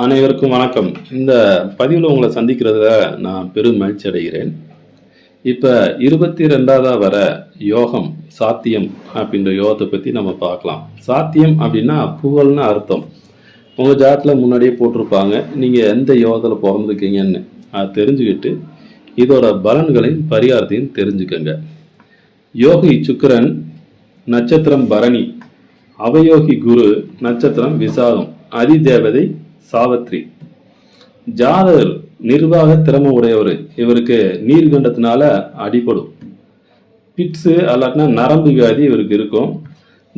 அனைவருக்கும் வணக்கம். இந்த பதிவில் உங்களை சந்திக்கிறதுல நான் பெரும் மகிழ்ச்சி அடைகிறேன். இப்போ இருபத்தி ரெண்டாவதாக வர யோகம் சாத்தியம் அப்படின்ற யோகத்தை பற்றி நம்ம பார்க்கலாம். சாத்தியம் அப்படின்னா புகழ்னு அர்த்தம். உங்கள் ஜாத்தில் முன்னாடியே போட்டிருப்பாங்க. நீங்கள் எந்த யோகத்தில் பிறந்திருக்கீங்கன்னு அதை தெரிஞ்சுக்கிட்டு இதோட பலன்களையும் பரிகாரத்தையும் தெரிஞ்சுக்கங்க. யோகி சுக்கிரன் நட்சத்திரம் பரணி அவயோகி குரு நட்சத்திரம் விசாகம் அதிதேவதை சாவத்ரி ஜாதகர் நிர்வாக திறமை உடையவர். இவருக்கு நீர்கண்டத்தினால அடிபடும். பிட்ஸு அல்லாட்டினா நரம்பு வியாதி இவருக்கு இருக்கும்.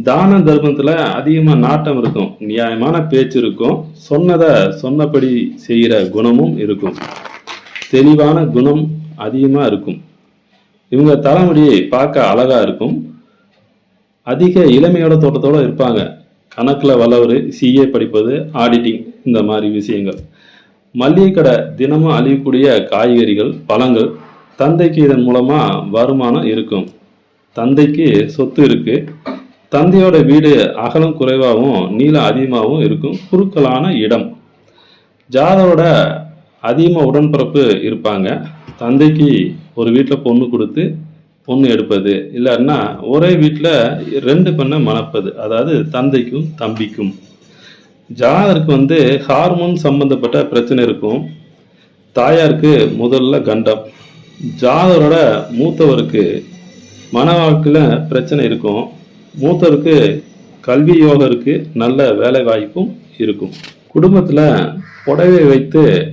தான தர்மத்தில் அதிகமாக நாட்டம் இருக்கும். நியாயமான பேச்சு இருக்கும். சொன்னதை சொன்னபடி செய்கிற குணமும் இருக்கும். தெளிவான குணம் அதிகமாக இருக்கும். இவங்க தலைமுடி பார்க்க அழகா இருக்கும். அதிக இளமையோட தோட்டத்தோட இருப்பாங்க. கணக்கில் வளவரு சிஏ படிப்பது ஆடிட்டிங் இந்த மாதிரி விஷயங்கள். மல்லிகை கடை தினமும் அழியக்கூடிய காய்கறிகள் பழங்கள் தந்தைக்கு இதன் மூலமாக வருமானம் இருக்கும். தந்தைக்கு சொத்து இருக்குது தந்தையோட வீடு அகலம் குறைவாகவும் நீளம் அதிகமாகவும் இருக்கும். குறுக்கலான இடம். ஜாதவோட அதிகமாக உடன்பிறப்பு இருப்பாங்க. தந்தைக்கு ஒரு வீட்டில் பொண்ணு கொடுத்து பொண்ணு எடுப்பது இல்லைன்னா ஒரே வீட்டில் ரெண்டு பெண்ணை மணப்பது அதாவது தந்தைக்கும் தம்பிக்கும். ஜாதருக்கு வந்து ஹார்மோன் சம்பந்தப்பட்ட பிரச்சனை இருக்கும். தாயாருக்கு முதல்ல கண்டம். ஜாதரோட மூத்தவருக்கு மன வாழ்க்கையில் பிரச்சனை இருக்கும். மூத்தவருக்கு கல்வி யோகம் இருக்குது நல்ல வேலை வாய்ப்பும் இருக்கும். குடும்பத்தில் புடவை வைத்து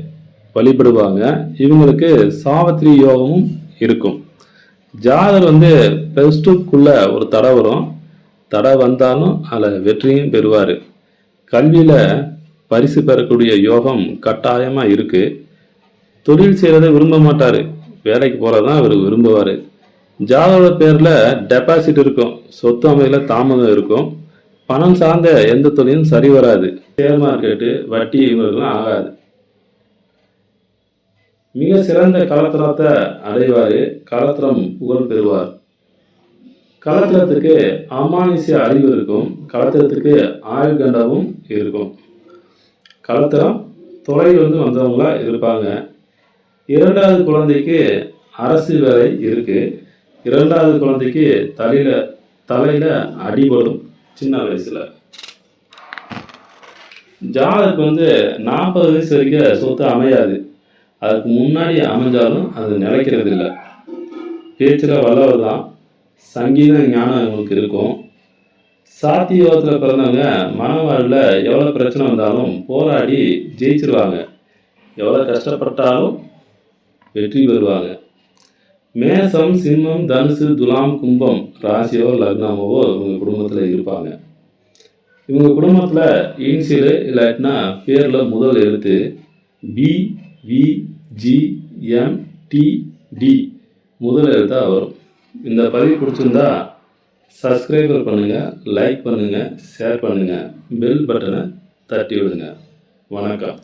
வழிபடுவாங்க. இவங்களுக்கு சாவத்திரி யோகமும் இருக்கும். ஜாதர் வந்து ப்ளஸ் டூக்குள்ள ஒரு தடை வரும். தடை வந்தாலும் அதில் வெற்றியும் பெறுவார். கல்வியில் பரிசு பெறக்கூடிய யோகம் கட்டாயமாக இருக்குது தொழில் செய்கிறத விரும்ப மாட்டார். வேலைக்கு போகிறது தான் அவர் விரும்புவார். ஜாதோட பேரில் டெபாசிட் இருக்கும். சொத்து அமைதியில் தாமதம் இருக்கும். பணம் சார்ந்த எந்த தொழிலும் சரி வராது. ஷேர் மார்க்கெட்டு வட்டி இவங்களுக்குலாம் ஆகாது. மிக சிறந்த கலத்திரத்தை அடைவார் கலத்திரம் புகழ் பெறுவார் கலத்திரத்துக்கு அமானுஷ்ய அறிவு இருக்கும் கலத்திரத்துக்கு ஆயுள் கண்டமும் இருக்கும். கலத்திரம் தொலைவில் வந்து வந்தவங்களா இருப்பாங்க. இரண்டாவது குழந்தைக்கு அரசு வேலை இருக்கு. இரண்டாவது குழந்தைக்கு தலையில தலையில அடிபடும் சின்ன வயசுல. ஜாதருக்கு வந்து நாற்பது வயசு வரைக்கும் சொத்து அமையாது. அதுக்கு முன்னாடி அமைஞ்சாலும் அது நிலைக்கிறது இல்லை பேச்சில் வல்லவர் தான் சங்கீத ஞானம் இவங்களுக்கு இருக்கும். சாத்தியோகத்தில் பிறந்தவங்க மனவாழ்வில் எவ்வளோ பிரச்சனை வந்தாலும் போராடி ஜெயிச்சிருவாங்க. எவ்வளோ கஷ்டப்பட்டாலும் வெற்றி பெறுவாங்க. மேசம் சிம்மம் தனுசு துலாம் கும்பம் ராசியோ லக்னமாவோ இவங்க குடும்பத்தில் இருப்பாங்க. இவங்க குடும்பத்தில் இன்சியல் இல்லாட்டினா பேரில் முதல் எழுத்து பி விஜிஎம்டிடி முதல் எழுத்தாக வரும். இந்த பதிவு பிடிச்சிருந்தா சப்ஸ்கிரைபர் பண்ணுங்கள் லைக் பண்ணுங்கள் ஷேர் பண்ணுங்கள் பெல் பட்டனை தட்டி விடுங்க. வணக்கம்.